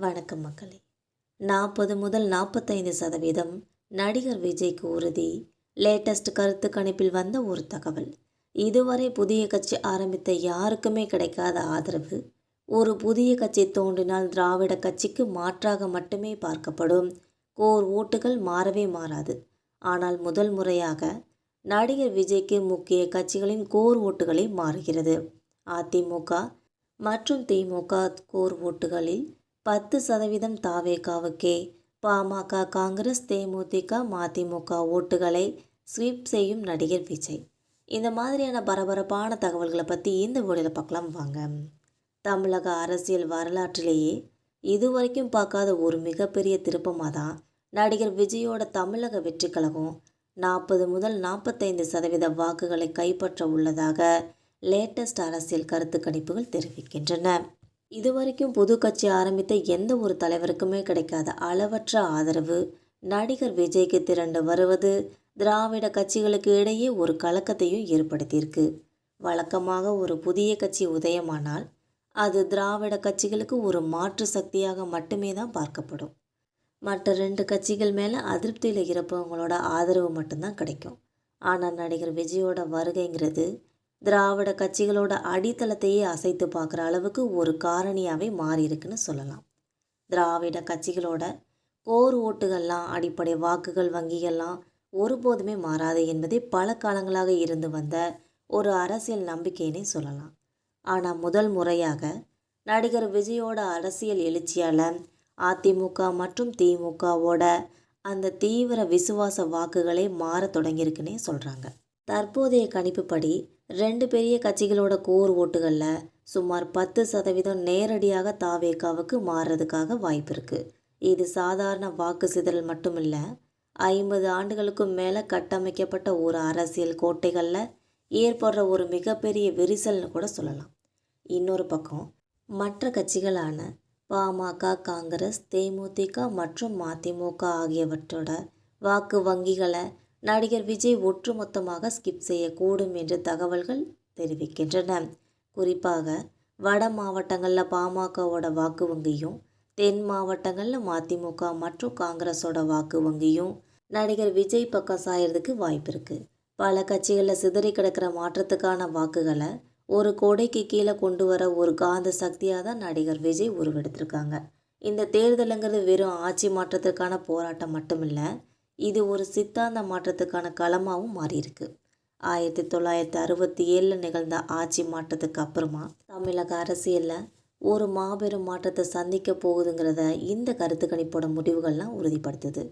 வணக்கம் மக்களே. நாற்பது முதல் நாற்பத்தைந்து சதவீதம் நடிகர் விஜய்க்கு உறுதி. லேட்டஸ்ட் கருத்து கணிப்பில் வந்த ஒரு தகவல். இதுவரை புதிய கட்சி ஆரம்பித்த யாருக்குமே கிடைக்காத ஆதரவு. ஒரு புதிய கட்சி தோன்றினால் திராவிட கட்சிக்கு மாற்றாக மட்டுமே பார்க்கப்படும். கோர் ஓட்டுகள் மாறவே மாறாது. ஆனால் முதல் முறையாக நடிகர் விஜய்க்கு முக்கிய கட்சிகளின் கோர் ஓட்டுகளே மாறுகிறது. அதிமுக மற்றும் திமுக கோர் ஓட்டுகளில் பத்து சதவீதம் தாவேகாவுக்கே. பாமக காங்கிரஸ் தேமுதிக மதிமுக ஓட்டுகளை ஸ்வீப் செய்யும் நடிகர் விஜய். இந்த மாதிரியான பரபரப்பான தகவல்களை பற்றி இந்த வீடியோவில் பார்க்கலாம் வாங்க. தமிழக அரசியல் வரலாற்றிலேயே இதுவரைக்கும் பார்க்காத ஒரு மிகப்பெரிய திருப்பமாக தான் நடிகர் விஜயோட தமிழக வெற்றி கழகம் நாற்பது முதல் நாற்பத்தைந்து சதவீத வாக்குகளை கைப்பற்ற உள்ளதாக லேட்டஸ்ட் அரசியல் கருத்து கணிப்புகள் தெரிவிக்கின்றன. இதுவரைக்கும் புது கட்சி ஆரம்பித்த எந்த ஒரு தலைவருக்குமே கிடைக்காத அளவற்ற ஆதரவு. நடிகர் விஜய்க்கு திரண்டு வருவது திராவிட கட்சிகளுக்கு இடையே ஒரு கலக்கத்தையும் ஏற்படுத்தியிருக்கு. வழக்கமாக ஒரு புதிய கட்சி உதயமானால் அது திராவிட கட்சிகளுக்கு ஒரு மாற்று சக்தியாக மட்டுமே தான் பார்க்கப்படும். மற்ற ரெண்டு கட்சிகள் மேலே அதிருப்தியில் இருப்பவங்களோட ஆதரவு மட்டும்தான் கிடைக்கும். ஆனால் நடிகர் விஜயோட வருகைங்கிறது திராவிட கட்சிகளோட அடித்தளத்தையே அசைத்து பார்க்குற அளவுக்கு ஒரு காரணியாகவே மாறியிருக்குன்னு சொல்லலாம். திராவிட கட்சிகளோட கோர் ஓட்டுகள்லாம் அடிப்படை வாக்குகள் வங்கிகள்லாம் ஒருபோதுமே மாறாது என்பதே பல காலங்களாக இருந்து வந்த ஒரு அரசியல் நம்பிக்கையினே சொல்லலாம். ஆனால் முதல் முறையாக நடிகர் விஜயோட அரசியல் எழுச்சியால் அதிமுக மற்றும் திமுகவோட அந்த தீவிர விசுவாச வாக்குகளே மாற தொடங்கியிருக்குன்னே சொல்கிறாங்க தற்போதைய கணிப்புப்படி ரெண்டு பெரிய கட்சிகளோட கோர் ஓட்டுகளில் சுமார் பத்து சதவீதம் நேரடியாக தாவேக்காவுக்கு மாறுறதுக்காக வாய்ப்பு இருக்குது இது சாதாரண வாக்கு சிதறல் மட்டுமில்லை ஐம்பது ஆண்டுகளுக்கும் மேலே கட்டமைக்கப்பட்ட ஒரு அரசியல் கோட்டைகளில் ஏற்படுற ஒரு மிகப்பெரிய விரிசல்னு கூட சொல்லலாம். இன்னொரு பக்கம் மற்ற கட்சிகளான பாமக காங்கிரஸ் தேமுதிக மற்றும் மதிமுக ஆகியவற்றோட வாக்கு வங்கிகளை நடிகர் விஜய் ஒட்டுமொத்தமாக ஸ்கிப் செய்யக்கூடும் என்று தகவல்கள் தெரிவிக்கின்றன. குறிப்பாக வட மாவட்டங்களில் பாமகவோட வாக்கு வங்கியும் தென் மாவட்டங்களில் மதிமுக மற்றும் காங்கிரஸோட வாக்கு வங்கியும் நடிகர் விஜய் பக்கம் சாயறதுக்கு வாய்ப்பு இருக்குது பல கட்சிகளில் சிதறி கிடக்கிற மாற்றத்துக்கான வாக்குகளை ஒரு கொடைக்கு கீழே கொண்டு வர ஒரு காந்த சக்தியாக தான் நடிகர் விஜய் உருவெடுத்திருக்காங்க. இந்த தேர்தலுங்கிறது வெறும் ஆட்சி மாற்றத்திற்கான போராட்டம் மட்டுமில்லை இது ஒரு சித்தாந்த மாற்றத்துக்கான களமாகவும் மாறியிருக்கு. ஆயிரத்தி தொள்ளாயிரத்தி அறுபத்தி ஏழில் நிகழ்ந்த ஆட்சி மாற்றத்துக்கு அப்புறமா தமிழக அரசியலில் ஒரு மாபெரும் மாற்றத்தை சந்திக்க போகுதுங்கிறத இந்த கருத்து கணிப்போட முடிவுகள்லாம் உறுதிப்படுத்துது.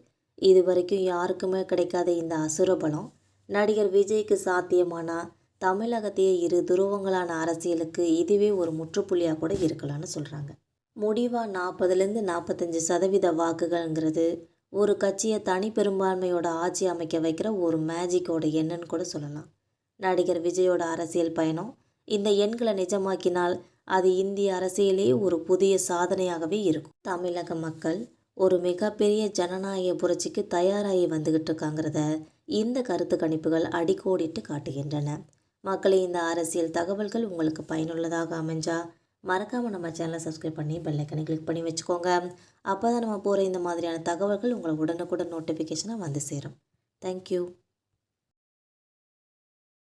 இது வரைக்கும் யாருக்குமே கிடைக்காத இந்த அசுரபலம் நடிகர் விஜய்க்கு சாத்தியமானா தமிழகத்தையே இரு துருவங்களான அரசியலுக்கு இதுவே ஒரு முற்றுப்புள்ளியாக கூட இருக்கலாம்னு சொல்கிறாங்க முடிவாக நாற்பதுலேருந்து நாற்பத்தஞ்சு சதவீத வாக்குகள்ங்கிறது ஒரு கட்சியை தனி பெரும்பான்மையோட ஆட்சி அமைக்க வைக்கிற ஒரு மேஜிக்கோட எண்ணன்னு கூட சொல்லலாம். நடிகர் விஜயோட அரசியல் பயணம் இந்த எண்களை நிஜமாக்கினால் அது இந்திய அரசியலே ஒரு புதிய சாதனையாகவே இருக்கும். தமிழக மக்கள் ஒரு மிகப்பெரிய ஜனநாயக புரட்சிக்கு தயாராகி வந்துகிட்டு இருக்காங்கிறத இந்த கருத்து கணிப்புகள் அடிக்கோடிட்டு காட்டுகின்றன. மக்களை இந்த அரசியல் தகவல்கள் உங்களுக்கு பயனுள்ளதாக அமைஞ்சா மறக்காமல் நம்ம சேனலை சப்ஸ்கிரைப் பண்ணி பெல்லைக்கனை கிளிக் பண்ணி வச்சுக்கோங்க. அப்போ தான் நம்ம போகிற இந்த மாதிரியான தகவல்கள் உங்களை உடனுக்குடன் நோட்டிஃபிகேஷனாக வந்து சேரும். தேங்க்யூ